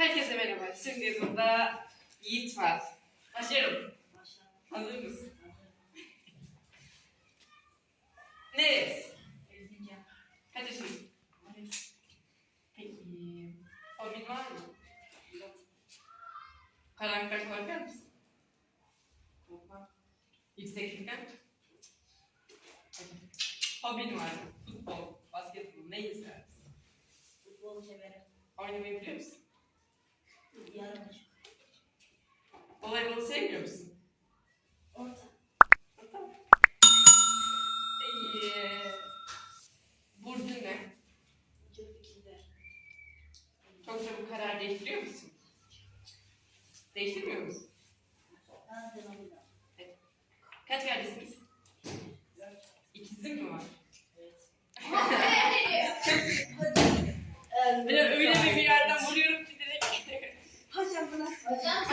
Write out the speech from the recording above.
Herkese merhaba. Şimdi yanımda Yiğit var. Başlıyorum. Hazır mısın? Neresi? Kaç yaşındasın? Peki. Hobin var mı? Karanlıktan korkar mısın? Korkmam. Yükseklikten? Hobin var mı? Futbol, basketbol, ne istersin? Futbolu severim. Oynamayı biliyor musun? sevmiyor musun? Orta. Orta? İyi. Burcu ne? Çok çabuk karar değiştiriyor musun? Değiştirmiyor musun? Evet. Kaç kardeşsiniz? İkizin mi var? Hocam öyle bir yerden vuruyorum ki direkt. Hocam bana. Hocam.